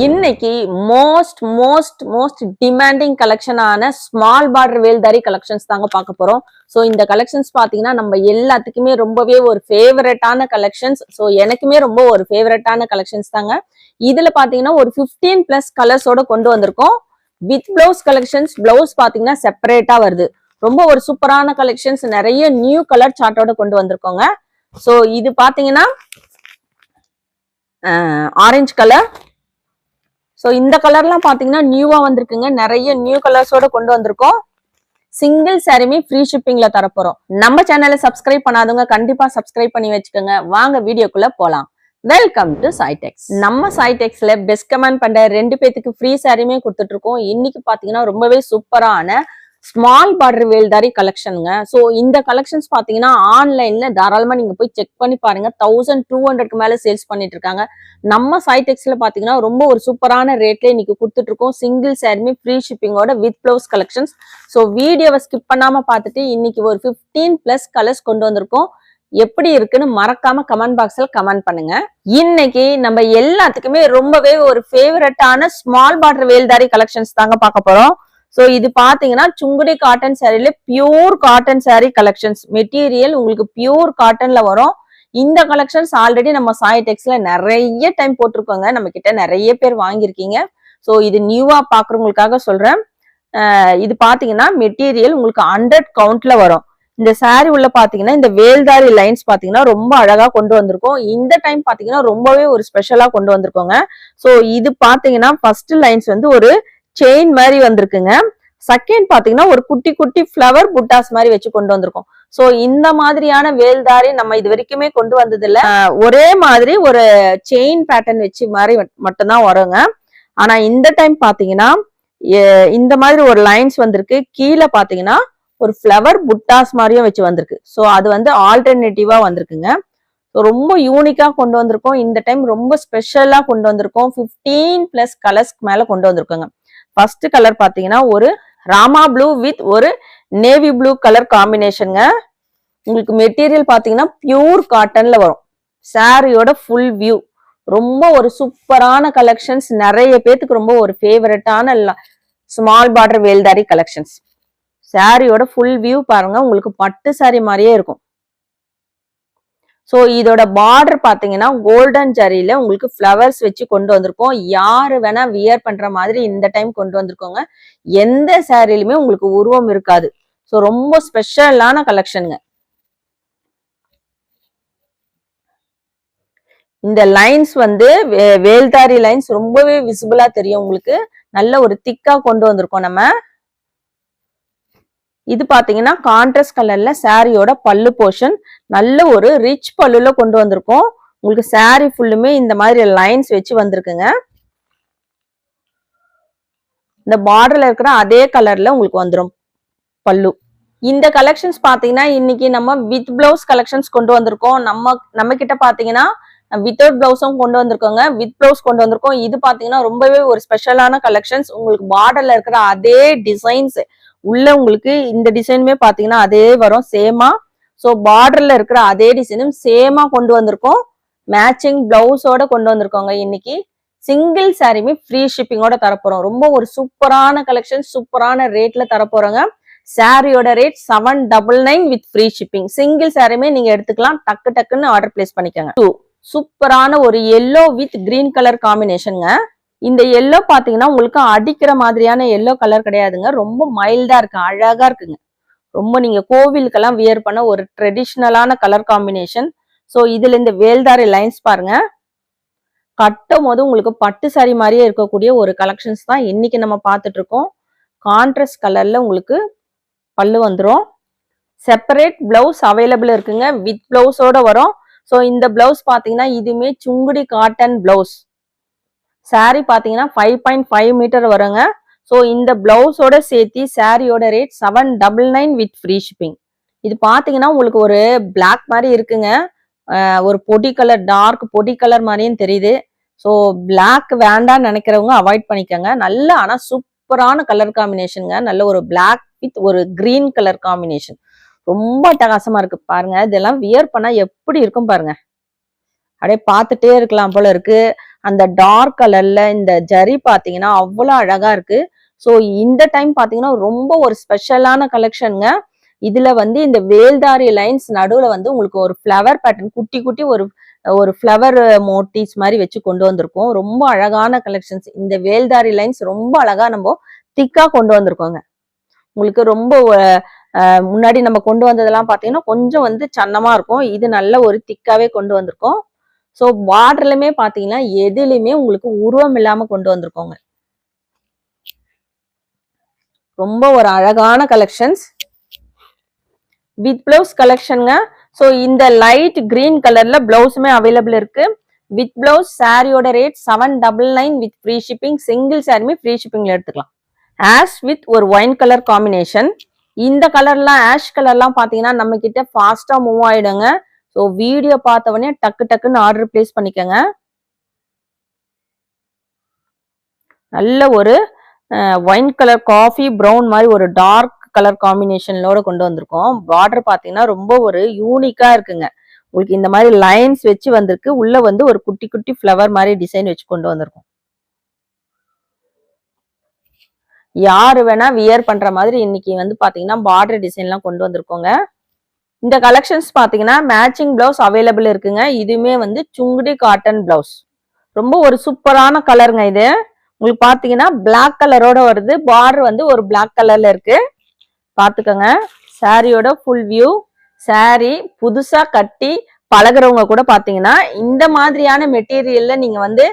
இன்னைக்கு most most most demanding கலெக்ஷனான small border வேல்தாரி collections தாங்க பார்க்க போறோம். ஸோ இந்த கலெக்ஷன்ஸ் பார்த்தீங்கன்னா நம்ம எல்லாத்துக்குமே ரொம்பவே ஒரு ஃபேவரட்டான கலெக்ஷன்ஸ் ஸோ எனக்குமே ரொம்ப ஒரு ஃபேவரட்டான கலெக்ஷன்ஸ் தாங்க. இதுல பாத்தீங்கன்னா ஒரு 15 பிளஸ் கலர்ஸோட கொண்டு வந்திருக்கோம். வித் பிளவுஸ் கலெக்ஷன்ஸ் பிளவுஸ் பாத்தீங்கன்னா செப்பரேட்டா வருது. ரொம்ப ஒரு சூப்பரான கலெக்ஷன்ஸ் நிறைய நியூ கலர் சார்ட்டோட கொண்டு வந்திருக்கோங்க. ஸோ இது பாத்தீங்கன்னா ஆரஞ்சு கலர் ஸோ இந்த கலர்லாம் பார்த்தீங்கன்னா நியூவா வந்திருக்குங்க. நிறைய நியூ கலர்ஸோட கொண்டு வந்திருக்கோம். சிங்கிள் சாரியுமே ஃப்ரீ ஷிப்பிங்ல தரப்போறோம். நம்ம சேனலை சப்ஸ்கிரைப் பண்ணாதவங்க கண்டிப்பா சப்ஸ்கிரைப் பண்ணி வச்சுக்கோங்க. வாங்க வீடியோக்குள்ள போலாம். வெல்கம் டு சாய்டெக்ஸ் நம்ம சாய்டெக்ஸ்ல பெஸ்ட் கமெண்ட் பண்ற ரெண்டு பேத்துக்கு ஃப்ரீ சாரியுமே கொடுத்துட்டு இருக்கோம். இன்னைக்கு பாத்தீங்கன்னா ரொம்பவே சூப்பரான ஸ்மால் பார்டர் வேல்தாரி கலெக்ஷனுங்க ஸோ இந்த கலெக்ஷன்ஸ் பார்த்தீங்கன்னா ஆன்லைன்ல தாராளமாக நீங்கள் போய் செக் பண்ணி பாருங்க. தௌசண்ட் டூ ஹண்ட்ரட்க்கு மேலே சேல்ஸ் பண்ணிட்டு இருக்காங்க. நம்ம சைடெக்ஸ்ல பார்த்தீங்கன்னா ரொம்ப ஒரு சூப்பரான ரேட்ல இன்னைக்கு கொடுத்துட்டு இருக்கோம் சிங்கிள் சேருமே ஃப்ரீ ஷிப்பிங்கோட வித் ப்ளவுஸ் கலெக்ஷன்ஸ் ஸோ வீடியோவை ஸ்கிப் பண்ணாம பார்த்துட்டு இன்னைக்கு ஒரு 15 பிளஸ் கலர்ஸ் கொண்டு வந்திருக்கோம். எப்படி இருக்குன்னு மறக்காம கமெண்ட் பாக்ஸ்ல கமெண்ட் பண்ணுங்க. இன்னைக்கு நம்ம எல்லாத்துக்குமே ரொம்பவே ஒரு ஃபேவரட்டான ஸ்மால் பார்டர் வேல்தாரி கலெக்ஷன்ஸ் தாங்க பார்க்க போறோம். ஸோ இது பாத்தீங்கன்னா Sungudi cotton சாரீல pure cotton sari collections material உங்களுக்கு பியூர் காட்டன்ல வரும். இந்த கலெக்ஷன்ஸ் ஆல்ரெடி நம்ம சாய் டெக்ஸ்ல நிறைய டைம் போட்டிருக்கோங்க. நம்ம கிட்ட நிறைய பேர் வாங்கியிருக்கீங்க. ஸோ இது நியூவா பாக்குறவங்களுக்காக சொல்றேன். இது பாத்தீங்கன்னா மெட்டீரியல் உங்களுக்கு ஹண்ட்ரட் கவுண்ட்ல வரும். இந்த சாரி உள்ள பாத்தீங்கன்னா இந்த வேல்தாரி லைன்ஸ் பாத்தீங்கன்னா ரொம்ப அழகா கொண்டு வந்திருக்கோம். இந்த டைம் பாத்தீங்கன்னா ரொம்பவே ஒரு ஸ்பெஷலா கொண்டு வந்திருக்கோங்க. சோ இது பாத்தீங்கன்னா ஃபர்ஸ்ட் லைன்ஸ் வந்து ஒரு செயின் மாதிரி வந்திருக்குங்க. செகண்ட் பாத்தீங்கன்னா ஒரு குட்டி குட்டி ஃப்ளவர் புட்டாஸ் மாதிரி வச்சு கொண்டு வந்திருக்கோம். சோ இந்த மாதிரியான வேல்தாரி நம்ம இது வரைக்குமே கொண்டு வந்தது இல்ல ஒரே மாதிரி ஒரு செயின் பேட்டர்ன் வச்சு மாதிரி மட்- மட்டும்தான் வருங்க. ஆனா இந்த டைம் பாத்தீங்கன்னா இந்த மாதிரி ஒரு லைன்ஸ் வந்திருக்கு. கீழே பாத்தீங்கன்னா ஒரு ஃப்ளவர் புட்டாஸ் மாதிரியும் வச்சு வந்திருக்கு. சோ அது வந்து ஆல்டர்னேட்டிவா வந்திருக்குங்க. ரொம்ப யூனிக்கா கொண்டு வந்திருக்கோம். இந்த டைம் ரொம்ப ஸ்பெஷலா கொண்டு வந்திருக்கோம். 15 பிளஸ் கலர்ஸ்க்கு மேல கொண்டு வந்திருக்கோங்க. ஃபர்ஸ்ட் கலர் பார்த்தீங்கன்னா ஒரு ராமா ப்ளூ வித் ஒரு நேவி ப்ளூ கலர் காம்பினேஷனுங்க உங்களுக்கு மெட்டீரியல் பார்த்தீங்கன்னா பியூர் காட்டன்ல வரும். சாரியோட ஃபுல் வியூ ரொம்ப ஒரு சூப்பரான கலெக்ஷன்ஸ் நிறைய பேத்துக்கு ரொம்ப ஒரு ஃபேவரட்டான ஸ்மால் பார்டர் வேல்தாரி கலெக்ஷன்ஸ் சாரியோட ஃபுல் வியூ பாருங்க. உங்களுக்கு பட்டு சாரி மாதிரியே இருக்கும். ஸோ இதோட பார்டர் பாத்தீங்கன்னா கோல்டன் ஜரியில உங்களுக்கு ஃப்ளவர்ஸ் வச்சு கொண்டு வந்திருக்கோம். யாரு வேணா வியர் பண்ற மாதிரி இந்த டைம் கொண்டு வந்திருக்கோங்க. எந்த சாரிலுமே உங்களுக்கு உருவம் இருக்காது. ஸோ ரொம்ப ஸ்பெஷலான கலெக்ஷனுங்க இந்த லைன்ஸ் வந்து வேல்தாரி லைன்ஸ் ரொம்பவே விசிபிளா தெரியும் உங்களுக்கு. நல்ல ஒரு திக்கா கொண்டு வந்திருக்கோம் நம்ம. இது பாத்தீங்கன்னா கான்ட்ராஸ்ட் கலர்ல சாரியோட பல்லு போர்ஷன் நல்ல ஒரு ரிச் பல்லுல கொண்டு வந்திருக்கோம். உங்களுக்கு சாரி ஃபுல்லுமே இந்த மாதிரி லைன்ஸ் வச்சு வந்திருக்குங்க. இந்த பார்டர்ல இருக்கிற அதே கலர்ல உங்களுக்கு வந்துடும் பல்லு. இந்த கலெக்ஷன்ஸ் பாத்தீங்கன்னா இன்னைக்கு நம்ம வித் பிளவுஸ் கலெக்ஷன்ஸ் கொண்டு வந்திருக்கோம். நம்ம நம்ம கிட்ட பாத்தீங்கன்னா வித்தவுட் பிளவுஸும் கொண்டு வந்திருக்கோங்க. வித் பிளவுஸ் கொண்டு வந்திருக்கோம். இது பாத்தீங்கன்னா ரொம்பவே ஒரு ஸ்பெஷலான கலெக்ஷன்ஸ் உங்களுக்கு பார்டர்ல இருக்கிற அதே டிசைன்ஸ் உள்ள உங்களுக்கு இந்த டிசைனுமே பாத்தீங்கன்னா அதே வரும். சேமா ஸோ பார்டர்ல இருக்கிற அதே டிசைனும் சேமா கொண்டு வந்திருக்கோம். மேட்சிங் பிளவுஸோட கொண்டு வந்திருக்கோங்க இன்னைக்கு. சிங்கிள் சாரியுமே ஃப்ரீ ஷிப்பிங்கோட தரப்போறோம். ரொம்ப ஒரு சூப்பரான கலெக்ஷன் சூப்பரான ரேட்ல தரப்போறோங்க. சாரியோட rate seven double nine with free shipping single சாரியுமே நீங்க எடுத்துக்கலாம். டக்கு டக்குன்னு ஆர்டர் பிளேஸ் பண்ணிக்கோங்க. சூப்பரான ஒரு எல்லோ வித் கிரீன் கலர் காம்பினேஷனுங்க இந்த எல்லோ பாத்தீங்கன்னா உங்களுக்கு அடிக்கிற மாதிரியான எல்லோ கலர் கிடையாதுங்க. ரொம்ப மைல்டா இருக்கு அழகா இருக்குங்க. ரொம்ப நீங்க கோவிலுக்கெல்லாம் வியர் பண்ண ஒரு ட்ரெடிஷ்னலான கலர் காம்பினேஷன் ஸோ இதுல இந்த வேல்தாரி லைன்ஸ் பாருங்க. கட்டும் போது உங்களுக்கு பட்டு சாரி மாதிரியே இருக்கக்கூடிய ஒரு கலெக்ஷன்ஸ் தான் இன்னைக்கு நம்ம பார்த்துட்டு இருக்கோம். கான்ட்ராஸ்ட் கலர்ல உங்களுக்கு பல்லு வந்துடும் செப்பரேட் பிளவுஸ் அவைலபிள் இருக்குங்க. வித் பிளவுஸோட வரும். ஸோ இந்த பிளவுஸ் பார்த்தீங்கன்னா இதுவுமே சுங்குடி காட்டன் பிளவுஸ் சாரி பார்த்தீங்கன்னா ஃபைவ் பாயிண்ட் ஃபைவ் மீட்டர் வருங்க. ஸோ இந்த பிளவுஸோட சேர்த்து சாரியோட rate seven double nine with free shipping இது பார்த்தீங்கன்னா உங்களுக்கு ஒரு பிளாக் மாதிரி இருக்குங்க. ஒரு பொடி கலர் டார்க் பொடி கலர் மாதிரியும் தெரியுது. ஸோ பிளாக் வேண்டாம்னு நினைக்கிறவங்க அவாய்ட் பண்ணிக்கோங்க. நல்ல ஆனால் சூப்பரான கலர் காம்பினேஷனுங்க நல்ல ஒரு பிளாக் வித் ஒரு கிரீன் கலர் காம்பினேஷன் ரொம்ப அட்டகாசமா இருக்கு பாருங்க. இதெல்லாம் வியர் பண்ணா எப்படி இருக்கும் பாருங்க. அப்படியே பார்த்துட்டே இருக்கலாம் போல இருக்கு. அந்த டார்க் கலர்ல இந்த ஜரி பாத்தீங்கன்னா அவ்வளோ அழகா இருக்கு. ஸோ இந்த டைம் பார்த்தீங்கன்னா ரொம்ப ஒரு ஸ்பெஷலான கலெக்ஷனுங்க இதுல வந்து இந்த வேல்தாரி லைன்ஸ் நடுவுல வந்து உங்களுக்கு ஒரு ஃப்ளவர் பேட்டர்ன் குட்டி குட்டி ஒரு ஒரு ஃப்ளவர் மோட்டிவ்ஸ் மாதிரி வச்சு கொண்டு வந்திருக்கோம். ரொம்ப அழகான கலெக்ஷன்ஸ் இந்த வேல்தாரி லைன்ஸ் ரொம்ப அழகா நம்ம திக்கா கொண்டு வந்திருக்கோங்க. உங்களுக்கு ரொம்ப முன்னாடி நம்ம கொண்டு வந்ததெல்லாம் பார்த்தீங்கன்னா கொஞ்சம் வந்து சன்னமா இருக்கும். இது நல்ல ஒரு திக்காவே கொண்டு வந்திருக்கோம். ஸோ பார்டர்லுமே பார்த்தீங்கன்னா எதுலையுமே உங்களுக்கு உருவம் இல்லாமல் கொண்டு வந்திருக்கோங்க. ரொம்ப ஒரு அழகான கலெக்ஷன்ஸ் வித் பிளவுஸ் கலெக்ஷனுங்க ஸோ இந்த லைட் கிரீன் கலர்ல பிளவுஸுமே அவைலபிள் இருக்கு. வித் பிளவுஸ் சாரியோட rate seven double nine with free shipping single சாரியுமே ஃப்ரீ ஷிப்பிங்ல எடுத்துக்கலாம். ஆஷ் வித் ஒரு ஒயின் கலர் காம்பினேஷன் இந்த கலர்லாம் ஆஷ் கலர்லாம் பாத்தீங்கன்னா நம்ம கிட்ட ஃபாஸ்டா மூவ் ஆயிடுங்க. ஸோ வீடியோ பார்த்த உடனே டக்கு டக்குன்னு ஆர்டர் பிளேஸ் பண்ணிக்கோங்க. நல்ல ஒரு ஒயின் கலர் காஃபி ப்ரௌன் மாதிரி ஒரு டார்க் கலர் காம்பினேஷனோட கொண்டு வந்திருக்கோம். பார்டர் பார்த்தீங்கன்னா ரொம்ப ஒரு யூனிக்காக இருக்குங்க. உங்களுக்கு இந்த மாதிரி லைன்ஸ் வச்சு வந்திருக்கு. உள்ள வந்து ஒரு குட்டி குட்டி ஃப்ளவர் மாதிரி டிசைன் வச்சு கொண்டு வந்திருக்கோம். யாரு வேணா வியர் பண்ற மாதிரி இன்னைக்கு வந்து பாத்தீங்கன்னா பார்டர் டிசைன்லாம் கொண்டு வந்திருக்கோங்க. இந்த கலெக்ஷன்ஸ் பாத்தீங்கன்னா மேட்சிங் பிளவுஸ் அவைலபிள் இருக்குங்க. இதுவுமே வந்து சுங்குடி காட்டன் பிளவுஸ் ரொம்ப ஒரு சூப்பரான கலருங்க இது. உங்களுக்கு பாத்தீங்கன்னா பிளாக் கலரோட வருது. பார்டர் வந்து ஒரு பிளாக் கலர்ல இருக்கு. பாத்துக்கோங்க. சாரியோட ஃபுல் வியூ சாரி புதுசா கட்டி பழகுறவங்க கூட பாத்தீங்கன்னா இந்த மாதிரியான மெட்டீரியல்ல நீங்க வந்து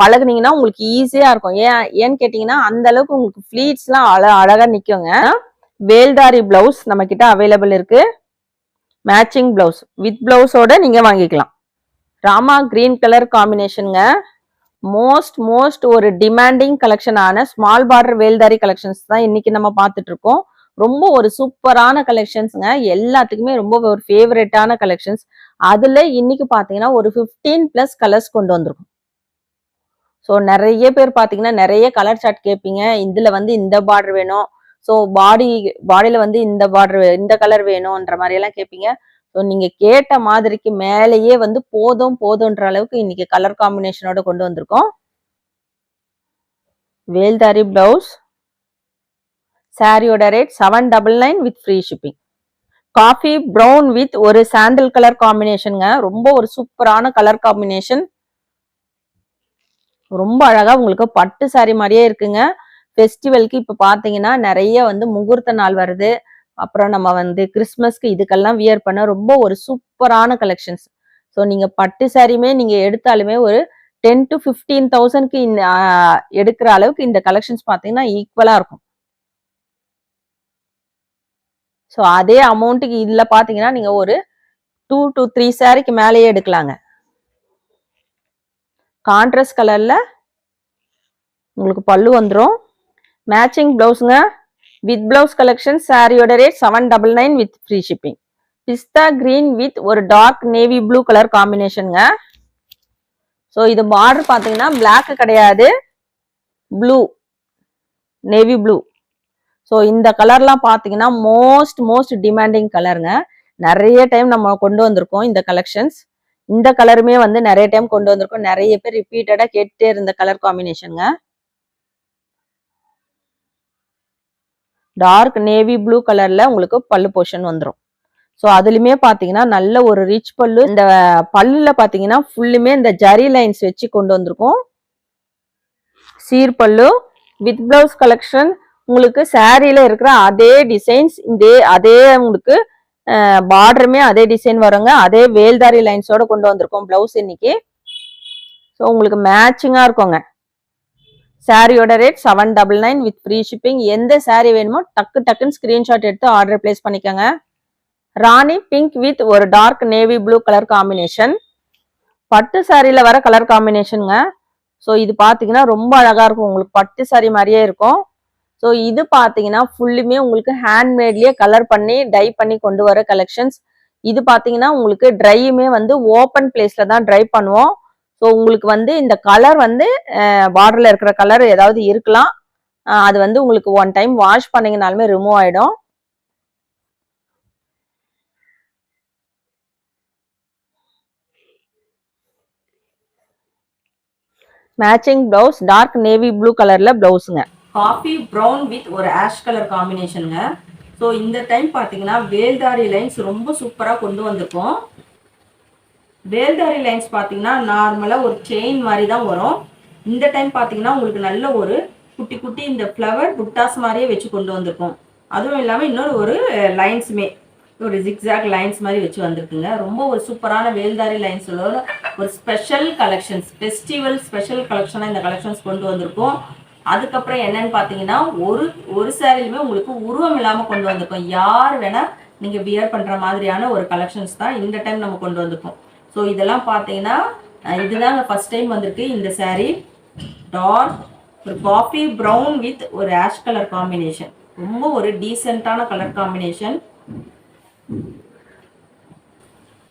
பழகுனீங்கன்னா உங்களுக்கு ஈஸியா இருக்கும். ஏன் ஏன்னு கேட்டீங்கன்னா அந்த அளவுக்கு உங்களுக்கு ஃபிளீட்ஸ் எல்லாம் அழ அழகா நிக்குங்க. வேல்தாரி பிளவுஸ் நம்ம கிட்ட அவைலபிள் இருக்கு. மேட்சிங் பிளவுஸ் வித் பிளவுஸோட நீங்க வாங்கிக்கலாம். ராமா கிரீன் கலர் காம்பினேஷனுங்க மோஸ்ட் மோஸ்ட் ஒரு டிமாண்டிங் கலெக்ஷனான ஸ்மால் பார்டர் வேல்தாரி கலெக்ஷன்ஸ் தான் இன்னைக்கு நம்ம பார்த்துட்டு இருக்கோம். ரொம்ப ஒரு சூப்பரான கலெக்ஷன்ஸ்ங்க எல்லாத்துக்குமே ரொம்ப ஒரு ஃபேவரட்டான கலெக்ஷன்ஸ் அதுல இன்னைக்கு பாத்தீங்கன்னா ஒரு 15 பிளஸ் கலர்ஸ் கொண்டு வந்திருக்கும். ஸோ நிறைய பேர் பார்த்தீங்கன்னா நிறைய கலர் சார்ட் கேட்பீங்க. இதுல வந்து இந்த பார்டர் வேணும். ஸோ பாடி பாடியில வந்து இந்த பார்டர் இந்த கலர் வேணும்ன்ற மாதிரி எல்லாம் கேட்பீங்க. ஸோ நீங்கள் கேட்ட மாதிரிக்கு மேலேயே வந்து போதும் போதும்ன்ற அளவுக்கு இன்னைக்கு கலர் காம்பினேஷனோட கொண்டு வந்திருக்கோம். வேல்தாரி பிளவுஸ் சாரியோட rate seven double nine with free shipping coffee brown with ஒரு சாண்டில் கலர் காம்பினேஷனுங்க ரொம்ப ஒரு சூப்பரான கலர் காம்பினேஷன் ரொம்ப அழகா உங்களுக்கு பட்டு சாரி மாதிரியே இருக்குங்க. ஃபெஸ்டிவல்க்கு இப்போ பார்த்தீங்கன்னா நிறைய வந்து முகூர்த்த நாள் வருது. அப்புறம் நம்ம வந்து கிறிஸ்மஸ்க்கு இதுக்கெல்லாம் வியர் பண்ண ரொம்ப ஒரு சூப்பரான கலெக்ஷன்ஸ். ஸோ நீங்கள் பட்டு சாரியுமே நீங்கள் எடுத்தாலுமே ஒரு டென் டு ஃபிஃப்டீன் தௌசண்ட்க்கு இந்த எடுக்கிற அளவுக்கு இந்த கலெக்ஷன்ஸ் பார்த்தீங்கன்னா ஈக்குவலாக இருக்கும். ஸோ அதே அமௌண்ட்டுக்கு இதில் பார்த்தீங்கன்னா நீங்கள் ஒரு டூ டு த்ரீ சாரிக்கு மேலேயே எடுக்கலாங்க. கான்ட்ராஸ்ட் கலரில் உங்களுக்கு பல்லு வந்துடும் மேட்சிங் ப்ளவுஸுங்க. வித் பிளவுஸ் கலெக்ஷன் சாரியோட rate seven double nine with free shipping pista green with ஒரு டார்க் நேவி ப்ளூ கலர் காம்பினேஷனுங்க ஸோ இது பார்டர் பார்த்தீங்கன்னா பிளாக் கிடையாது. ப்ளூ நேவி ப்ளூ ஸோ இந்த கலர்லாம் பார்த்தீங்கன்னா மோஸ்ட் மோஸ்ட் டிமாண்டிங் கலருங்க நிறைய டைம் நம்ம கொண்டு வந்திருக்கோம் இந்த கலெக்ஷன்ஸ் இந்த கலருமே வந்து நிறைய டைம் கொண்டு வந்திருக்கோம். நிறைய பேர் ரிப்பீட்டடாக கேட்டுட்டே இருந்த கலர் காம்பினேஷனுங்க டார்க் நேவி ப்ளூ கலர்ல உங்களுக்கு பல்லு போர்ஷன் வந்துடும் ஸோ அதுலேயுமே பார்த்தீங்கன்னா நல்ல ஒரு ரிச் பல்லு. இந்த பல்லுல பார்த்தீங்கன்னா ஃபுல்லுமே இந்த ஜரி லைன்ஸ் வச்சு கொண்டு வந்திருக்கோம். சீர் பல்லு வித் பிளவுஸ் கலெக்ஷன் உங்களுக்கு சாரியில இருக்கிற அதே டிசைன்ஸ் இதே அதே உங்களுக்கு பார்டருமே அதே டிசைன் வருங்க. அதே வேல்தாரி லைன்ஸோட கொண்டு வந்திருக்கோம் பிளவுஸ் இன்னைக்கு. ஸோ உங்களுக்கு மேட்சிங்காக இருக்குங்க. சாரியோட rate seven double nine with free shipping எந்த சாரி வேணுமோ டக்கு டக்குன்னு ஸ்க்ரீன்ஷாட் எடுத்து ஆர்டர் பிளேஸ் பண்ணிக்கோங்க. ராணி பிங்க் வித் ஒரு dark navy blue colour combination பட்டு சாரியில் வர கலர் காம்பினேஷனுங்க ஸோ இது பார்த்தீங்கன்னா ரொம்ப அழகாக இருக்கும். உங்களுக்கு பட்டு சாரி மாதிரியே இருக்கும். ஸோ இது பார்த்தீங்கன்னா ஃபுல்லுமே உங்களுக்கு ஹேண்ட்மேட்லேயே கலர் பண்ணி டை பண்ணி கொண்டு வர கலெக்ஷன்ஸ் இது பார்த்தீங்கன்னா உங்களுக்கு ட்ரையுமே வந்து ஓப்பன் பிளேஸில் தான் ட்ரை பண்ணுவோம். ஸோ உங்களுக்கு வந்து இந்த கலர் வந்து பார்டரில் இருக்கிற கலர் ஏதாவது இருக்கலாம். அது வந்து உங்களுக்கு ஒன் டைம் வாஷ் பண்ணிங்கனாலுமே ரிமூவ் ஆயிடும். Matching blouse dark navy blue கலர்ல பிளவுஸுங்க காஃபி ப்ரௌன் வித் ஒரு ஆஷ் கலர் காம்பினேஷனுங்க ஸோ இந்த டைம் பார்த்தீங்கன்னா வேல்தாரி லைன்ஸ் ரொம்ப சூப்பராக கொண்டு வந்திருக்கோம். வேல்தாரி லைன்ஸ் பார்த்தீங்கன்னா நார்மலாக ஒரு செயின் மாதிரி தான் வரும். இந்த டைம் பார்த்தீங்கன்னா உங்களுக்கு நல்ல ஒரு குட்டி குட்டி இந்த ஃப்ளவர் புட்டாஸ் மாதிரியே வச்சு கொண்டு வந்திருக்கோம். அதுவும் இல்லாமல் இன்னொரு ஒரு லைன்ஸுமே ஒரு ஜிக்ஸாக் லைன்ஸ் மாதிரி வச்சு வந்திருக்குங்க. ரொம்ப ஒரு சூப்பரான வேல்தாரி லைன்ஸோட ஒரு ஸ்பெஷல் கலெக்ஷன்ஸ் ஃபெஸ்டிவல் ஸ்பெஷல் கலெக்ஷனாக இந்த கலெக்ஷன்ஸ் கொண்டு வந்திருக்கோம். அதுக்கப்புறம் என்னன்னு பார்த்தீங்கன்னா ஒரு ஒரு சேரீலுமே உங்களுக்கு உருவம் இல்லாமல் கொண்டு வந்திருக்கோம். யார் வேணால் நீங்கள் வியர் பண்ணுற மாதிரியான ஒரு கலெக்ஷன்ஸ் தான் இந்த டைம் நம்ம கொண்டு வந்திருக்கோம். ஸோ இதெல்லாம் பார்த்தீங்கன்னா இதுதாங்க ஃபர்ஸ்ட் டைம் வந்திருக்கு இந்த சேரீ டார்க் ஒரு காஃபி ப்ரௌன் வித் ஒரு ஆஷ் கலர் காம்பினேஷன் ரொம்ப ஒரு டீசெண்டான கலர் காம்பினேஷன்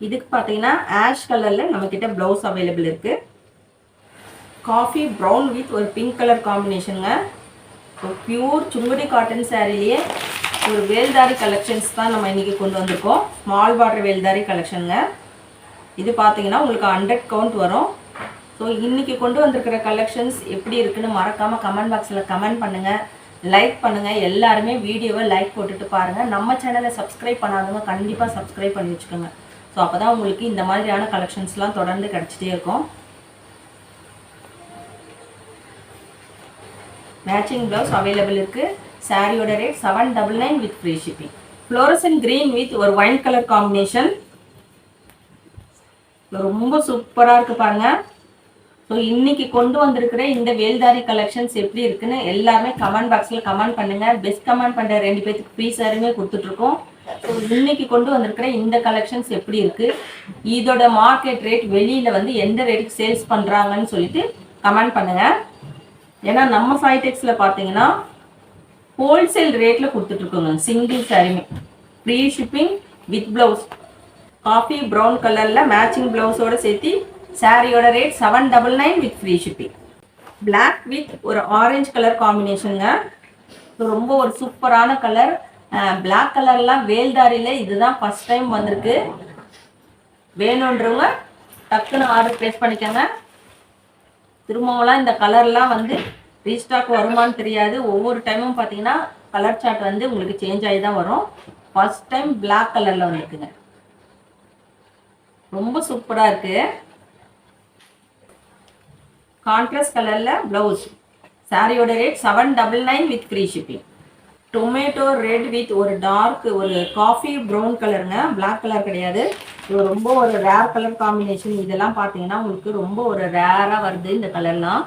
இதுக்கு பார்த்தீங்கன்னா ஆஷ் கலரில் நம்மக்கிட்ட ப்ளவுஸ் அவைலபிள் இருக்கு. காஃபி ப்ரௌன் வித் ஒரு பிங்க் கலர் காம்பினேஷனுங்க ஒரு பியூர் சுங்குடி காட்டன் சாரிலேயே ஒரு வேல்தாரி கலெக்ஷன்ஸ் தான் நம்ம இன்னைக்கு கொண்டு வந்திருக்கோம். ஸ்மால் பார்டர் வேல்தாரி கலெக்ஷனுங்க இது பார்த்தீங்கன்னா உங்களுக்கு ஹண்ட்ரட் கவுண்ட் வரும். ஸோ இன்றைக்கி கொண்டு வந்திருக்கிற கலெக்ஷன்ஸ் எப்படி இருக்குன்னு மறக்காமல் கமெண்ட் பாக்ஸில் கமெண்ட் பண்ணுங்கள் லைக் பண்ணுங்கள் எல்லாருமே வீடியோவை லைக் போட்டுட்டு பாருங்கள் நம்ம சேனலை சப்ஸ்கிரைப் பண்ணாதவங்க கண்டிப்பாக சப்ஸ்கிரைப் பண்ணி வச்சுக்கோங்க. ஸோ அப்போ தான் உங்களுக்கு இந்த மாதிரியான கலெக்ஷன்ஸ்லாம் தொடர்ந்து கிடச்சிட்டே இருக்கும். மேட்சிங் ப்ளவுஸ் அவைலபிள் இருக்குது சாரியோட rate seven double nine with free shipping fluorescent green with ஒரு ஒயின் கலர் காம்பினேஷன் ரொம்ப சூப்பரா இருக்கு பாருங்க. ஸோ இன்னைக்கு கொண்டு வந்திருக்கிற இந்த வேல்தாரி கலெக்ஷன்ஸ் எப்படி இருக்குன்னு எல்லாருமே கமெண்ட் பாக்ஸ்ல கமெண்ட் பண்ணுங்க. பெஸ்ட் கமெண்ட் பண்ணுற ரெண்டு பேத்துக்கு ப்ரீ சாரியுமே கொடுத்துட்டு இருக்கோம் ஸோ இன்னைக்கு கொண்டு வந்திருக்கிற இந்த கலெக்ஷன்ஸ் எப்படி இருக்கு? இதோட மார்க்கெட் ரேட் வெளியில வந்து எந்த ரேட்டுக்கு சேல்ஸ் பண்றாங்கன்னு சொல்லிட்டு கமெண்ட் பண்ணுங்க. ஏன்னா நம்ம சைடெக்ஸ்ல பாத்தீங்கன்னா ஹோல்சேல் ரேட்ல கொடுத்துட்ருக்கோங்க. சிங்கிள் சாரியுமே free shipping with blouse coffee brown கலரில் மேட்சிங் ப்ளவுஸோடு சேர்த்து சாரியோட rate seven double nine with free shipping black with ஒரு ஆரஞ்சு கலர் காம்பினேஷனுங்க ரொம்ப ஒரு சூப்பரான கலர் பிளாக் கலர்லாம் வேல்தாரியில் இதுதான் ஃபர்ஸ்ட் டைம் வந்திருக்கு. வேணுன்றவங்க டக்குன்னு ஆர்டர் ப்ளேஸ் பண்ணிக்கோங்க. திரும்பவும்லாம் இந்த கலர்லாம் வந்து ரீஸ்டாக் வருமான்னு தெரியாது. ஒவ்வொரு டைமும் பார்த்தீங்கன்னா கலர் சார்ட் வந்து உங்களுக்கு சேஞ்ச் ஆகி தான் வரும் ஃபஸ்ட் டைம் பிளாக் கலரில் வந்துருக்குங்க. ரொம்ப சூப்பராக இருக்கு. கான்ட்ராஸ்ட் கலரில் ப்ளவுஸ் சாரியோட rate seven double nine with free shipping tomato red with ஒரு டார்க் ஒரு காஃபி ப்ரௌன் கலருங்க பிளாக் கலர் கிடையாது. இது ரொம்ப ஒரு ரேர் கலர் காம்பினேஷன் இதெல்லாம் பார்த்தீங்கன்னா உங்களுக்கு ரொம்ப ஒரு ரேராக வருது இந்த கலர்லாம்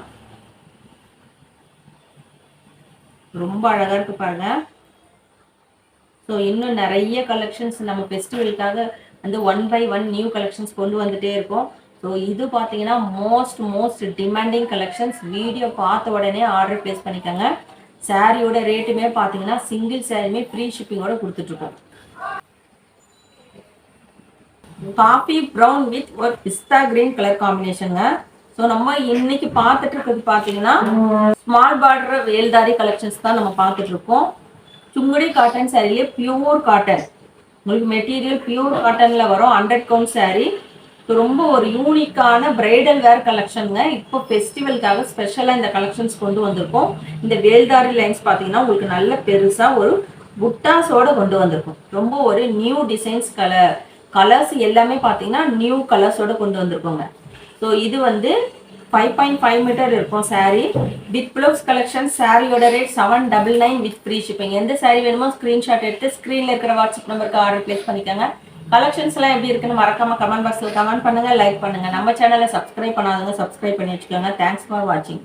ரொம்ப அழகாக இருக்கு பாருங்க. ஸோ இன்னும் நிறைய கலெக்ஷன்ஸ் நம்ம ஃபெஸ்டிவலுக்காக வந்து one by one new collections கொண்டு வந்துட்டே இருக்கும். ஸோ இது பார்த்தீங்கன்னா most most demanding collections video பார்த்த உடனே ஆர்டர் ப்ளேஸ் பண்ணிக்கோங்க. சாரியோட ரேட்டுமே பார்த்தீங்கன்னா சிங்கிள் சாரியுமே ஃப்ரீ ஷிப்பிங்கோட கொடுத்துட்ருக்கோம். காஃபி ப்ரௌன் வித் ஒரு பிஸ்தா கிரீன் கலர் காம்பினேஷனுங்க ஸோ நம்ம இன்னைக்கு பார்த்துட்டு இருக்கிறது பார்த்தீங்கன்னா ஸ்மால் பார்டர் வேல்தாரி கலெக்ஷன்ஸ் தான் நம்ம பார்த்துட்டு இருக்கோம் சுங்குடி காட்டன் சாரிலே பியூர் காட்டன் உங்களுக்கு மெட்டீரியல் பியூர் காட்டன்ல வரும் ஹண்ட்ரட் கவுண்ட் saree. ரொம்ப ஒரு யூனிக்கான பிரைடல் வேர் கலெக்ஷனுங்க இப்போ ஃபெஸ்டிவலுக்காக ஸ்பெஷலாக இந்த கலெக்ஷன்ஸ் கொண்டு வந்திருக்கோம். இந்த வேல்தாரி லைன்ஸ் பார்த்தீங்கன்னா உங்களுக்கு நல்ல பெருசாக ஒரு புட்டாஸோட கொண்டு வந்திருக்கும். ரொம்ப ஒரு நியூ டிசைன்ஸ் கலர் கலர்ஸ் எல்லாமே பார்த்தீங்கன்னா நியூ கலர்ஸோட கொண்டு வந்திருக்கோங்க. ஸோ இது வந்து ஃபைவ் பாயிண்ட் ஃபைவ் மீட்டர் இருக்கும் சாரீ வித் ப்ளவுஸ் கலெக்ஷன் சாரியோட rate seven double nine with free shipping எந்த சாரீ வேணுமோ ஸ்க்ரீன்ஷாட் எடுத்து ஸ்க்ரீனில் இருக்கிற வாட்ஸ்அப் நம்பருக்கு ஆர்டர் ப்ளேஸ் பண்ணிக்கோங்க. கலெக்ஷன்ஸ்லாம் எப்படி இருக்குன்னு மறக்காம கமெண்ட் பாக்ஸில் கமெண்ட் பண்ணுங்க லைக் பண்ணுங்க. நம்ம சேனலை சப்ஸ்கிரைப் பண்ணாதவங்க சப்ஸ்கிரைப் பண்ணி வச்சுக்கோங்க. தேங்க்ஸ் ஃபார் வாட்சிங்